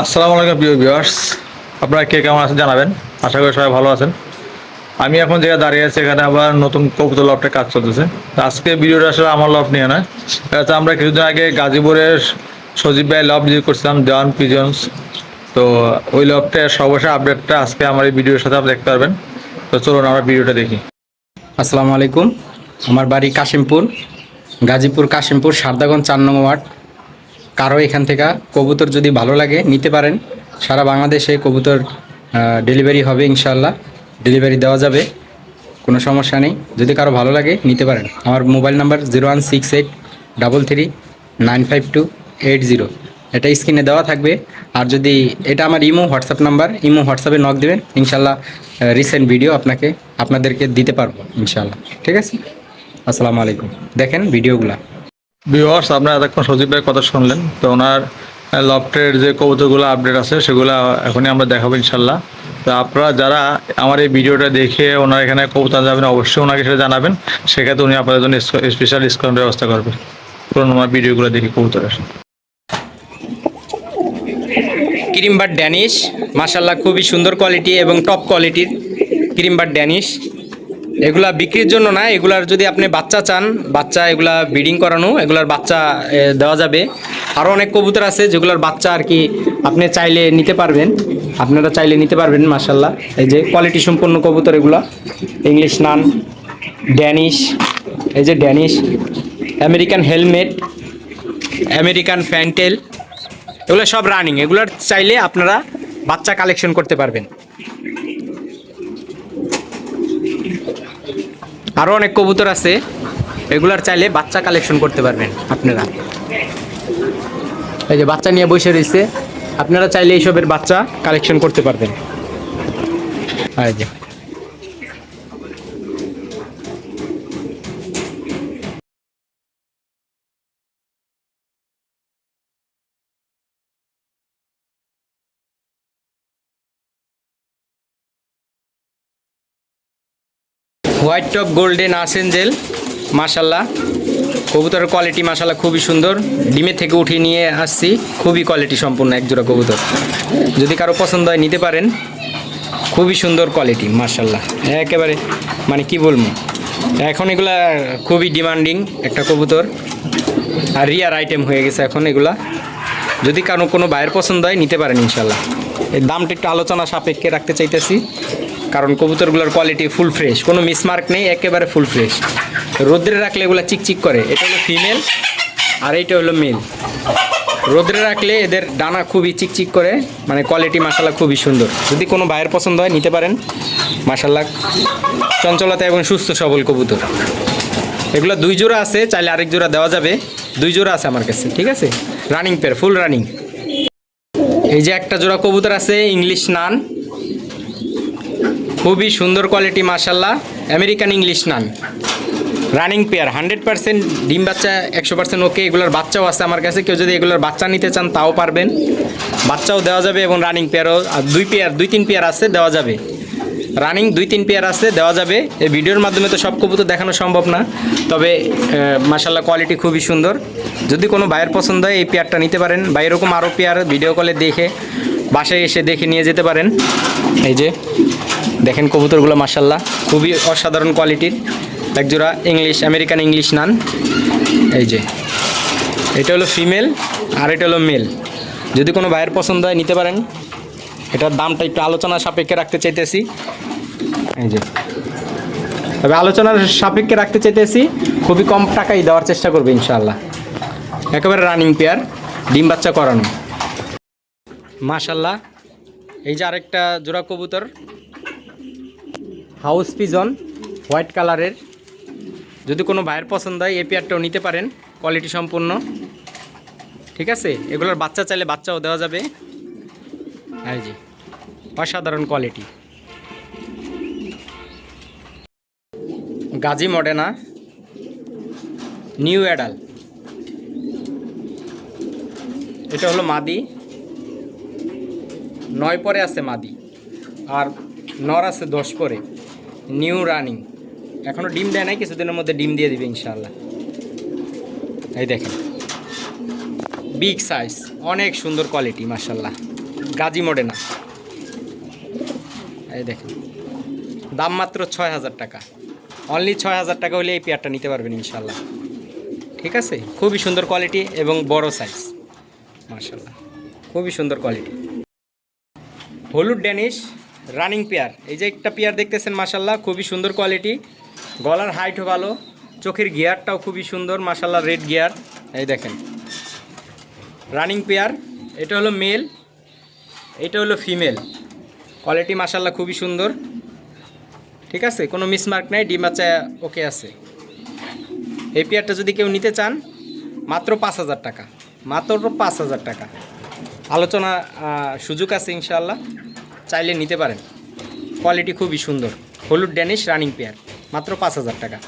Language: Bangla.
আসসালামু আলাইকুম, প্রিয় ভিউয়ার্স আপনারা কে কেমন আছেন জানাবেন। আশা করি সবাই ভালো আছেন। আমি এখন যেখানে দাঁড়িয়ে আছি, এখানে আবার নতুন কবুতর লফটের কাজ চলতেছে। আজকে ভিডিওটা আসলে আমার লফ নিয়ে নয়। এটা আমরা কিছুদিন আগে গাজীপুরের সজীব ভাই লফ ভিজিট করছিলাম, দেওয়ান পিজন্স তো ওই লফটের সর্বশেষ আপডেটটা আজকে আমার এই ভিডিওর সাথে আপনি দেখতে পারবেন। তো চলুন আমরা ভিডিওটা দেখি। আসসালামু আলাইকুম। আমার বাড়ি কাশিমপুর, গাজীপুর কাশিমপুর, সারদাগঞ্জ চার নং ওয়ার্ড। কারও এখান থেকে কবুতর যদি ভালো লাগে, নিতে পারেন। সারা বাংলাদেশে কবুতর ডেলিভারি হবে ইনশাল্লাহ ডেলিভারি দেওয়া যাবে, কোনো সমস্যা নেই। যদি কারও ভালো লাগে, নিতে পারেন। আমার mobile number zero one six eight double three nine five two eight zero. এটা স্ক্রিনে দেওয়া থাকবে। আর যদি এটা আমার ইমো, হোয়াটসঅ্যাপ নাম্বার, ইমো, হোয়াটসঅ্যাপে নক দেবেন ইনশাল্লাহ রিসেন্ট ভিডিও আপনাকে, আপনাদেরকে দিতে পারব ইনশাল্লাহ ঠিক আছে? আসসালামু আলাইকুম। দেখেন ভিডিওগুলা ভিউয়ার্স আপনারা এতক্ষণ সজীব ভাইয়ের কথা শুনলেন, তো ওনার লফটের যে কবুতরগুলো আপডেট আছে, সেগুলো এখনই আমরা দেখাবো ইনশাল্লাহ। তো আপনারা যারা আমার এই ভিডিওটা দেখে ওনার এখানে কবুতর যাবেন, অবশ্যই ওনাকে সেটা জানাবেন। সেক্ষেত্রে উনি আপনাদের জন্য স্পেশাল ডিসকাউন্ট ব্যবস্থা করবে। পুরো ওনার ভিডিওগুলো দেখে কবুতরের ক্রিম বাট ড্যানিশ মাসাল্লাহ খুবই সুন্দর কোয়ালিটি এবং টপ কোয়ালিটির ক্রিম বাট ড্যানিশ এগুলা বিক্রির জন্য না, এগুলার যদি আপনি বাচ্চা চান, বাচ্চা এগুলা ব্রিডিং করানো, এগুলার বাচ্চা দেওয়া যাবে। আরও অনেক কবুতর আছে যেগুলোর বাচ্চা আর কি আপনি চাইলে নিতে পারবেন। আপনারা চাইলে নিতে পারবেন মাসাল্লাহ এই যে কোয়ালিটি সম্পন্ন কবুতর এগুলা। ইংলিশ নান ড্যানিশ এই যে Danish American helmet American fantail এগুলো সব রানিং এগুলোর চাইলে আপনারা বাচ্চা কালেকশন করতে পারবেন। আরও অনেক কবুতর আছে, এগুলার চাইলে বাচ্চা কালেকশন করতে পারবেন আপনারা। এই যে বাচ্চা নিয়ে বসে রয়েছে, আপনারা চাইলে এইসবের বাচ্চা কালেকশন করতে পারবেন। আর যে। হোয়াইট টপ গোল্ডেন আসেঞ্জেল মাশাল্লাহ কবুতরের কোয়ালিটি মাশাল্লাহ খুবই সুন্দর। ডিমের থেকে উঠিয়ে নিয়ে আসছি। খুবই কোয়ালিটি সম্পূর্ণ একজোড়া কবুতর। যদি কারও পছন্দ হয়, নিতে পারেন। খুবই সুন্দর কোয়ালিটি মাশাল্লাহ একেবারে মানে কি বলব? এখন এগুলা খুবই ডিমান্ডিং একটা কবুতর। আর রিয়ার আইটেম হয়ে গেছে এখন এগুলা। যদি কারও কোনো বাইরের পছন্দ হয়, নিতে পারেন ইনশাল্লাহ এই দামটা একটু আলোচনা সাপেক্ষে রাখতে চাইতেছি। কারণ কবুতরগুলোর কোয়ালিটি ফুল ফ্রেশ কোনো মিসমার্ক নেই, একেবারে ফুল ফ্রেশ রোদ্রে রাখলে এগুলো চিকচিক করে, এটা হলো ফিমেল আর এইটা হলো মেল রোদ্রে রাখলে এদের ডানা খুবই চিকচিক করে মানে কোয়ালিটি মাসাল্লাহ খুবই সুন্দর। যদি কোনো ভাইয়ের পছন্দ হয়, নিতে পারেন। মাসাল্লাহ চঞ্চলতা এবং সুস্থ সবল কবুতর। এগুলো দুই জোড়া আছে, চাইলে আরেক জোড়া দেওয়া যাবে। দুই জোড়া আছে আমার কাছে, ঠিক আছে? রানিং পেয়ার ফুল রানিং এই যে একটা জোড়া কবুতর আছে ইংলিশ নান খুবই সুন্দর কোয়ালিটি মার্শাল্লাহ American English nun. Running pair hundred percent ডিম বাচ্চা, একশো পার্সেন্ট ওকে এগুলোর বাচ্চাও আছে আমার কাছে। কেউ যদি এগুলোর বাচ্চা নিতে চান, তাও পারবেন। বাচ্চাও দেওয়া যাবে এবং রানিং পেয়ারও আর দুই পেয়ার দুই তিন পেয়ার আছে, দেওয়া যাবে। রানিং দুই তিন পেয়ার আছে, দেওয়া যাবে। এই ভিডিওর মাধ্যমে তো সব কবুতর দেখানো সম্ভব না। তবে মাসাল্লাহ কোয়ালিটি খুবই সুন্দর। যদি কোনো ভাইয়ের পছন্দ হয়, এই পেয়ারটা নিতে পারেন। বা এরকম আরও পেয়ার ভিডিও কলে দেখে, বাসায় এসে দেখে নিয়ে যেতে পারেন। এই যে দেখেন কবুতরগুলো মাসাল্লাহ খুবই অসাধারণ কোয়ালিটির। একজোড়া ইংলিশ, আমেরিকান ইংলিশ নান। এই যে, এটা হলো ফিমেল আর এটা হলো মেল। যদি কোনো ভাইয়ের পছন্দ হয়, নিতে পারেন। এটার দামটা একটু আলোচনা সাপেক্ষে রাখতে চাইতেছি। এই যে, তবে আলোচনার সাপেক্ষে রাখতে চাইতেছি, খুবই কম টাকাই দেওয়ার চেষ্টা করবে ইনশাল্লাহ একেবারে রানিং পেয়ার ডিম বাচ্চা করানো। মাশাল্লাহ এই যে আরেকটা জোড়া কবুতর। হাউস পিজন, হোয়াইট কালারের। যদি কোনো ভাইয়ের পছন্দ হয়, এই নিতে পারেন, কোয়ালিটি সম্পূর্ণ। ঠিক আছে? এগুলোর বাচ্চা চাইলে বাচ্চাও দেওয়া যাবে। এই জি অসাধারণ quality. Gazi Modena, new adult. এটা হলো মাদি। নয় পরে আছে মাদি। আর নর আছে দশ পরে। নিউ রানিং এখনও ডিম দেয় নাই, কিছুদিনের মধ্যে ডিম দিয়ে দিবে ইনশাল্লাহ এই দেখেন। বিগ সাইজ অনেক সুন্দর কোয়ালিটি মার্শাল্লাহ গাজী মডেনা এই দেখেন। দাম মাত্র ছয় হাজার টাকা। অনলি ছয় হাজার টাকা হলে এই পেয়ারটা নিতে পারবেন ইনশাল্লাহ ঠিক আছে? খুবই সুন্দর কোয়ালিটি এবং বড় সাইজ মার্শাল্লাহ খুবই সুন্দর কোয়ালিটি হলুদ ড্যানিশ রানিং পেয়ার। এই যে একটা পেয়ার দেখতেছেন মাসাল্লাহ খুবই সুন্দর কোয়ালিটি। গলার হাইটও ভালো, চোখের গিয়ারটাও খুবই সুন্দর মাসাল্লাহ রেড গিয়ার। এই দেখেন, রানিং পেয়ার, এটা হলো মেল, এটা হলো ফিমেল। কোয়ালিটি মাসাল্লাহ খুবই সুন্দর। ঠিক আছে, কোনো মিসমার্ক নাই, ডিম বাচ্চা ওকে আছে। এই পেয়ারটা যদি কেউ নিতে চান, মাত্র পাঁচ হাজার টাকা, মাত্র পাঁচ হাজার টাকা। আলোচনা সুযোগ আছে ইনশাল্লাহ চাইলে নিতে পারেন। কোয়ালিটি খুবই সুন্দর। হলুদ ড্যানিশ রানিং পেয়ার মাত্র পাঁচ হাজার টাকা।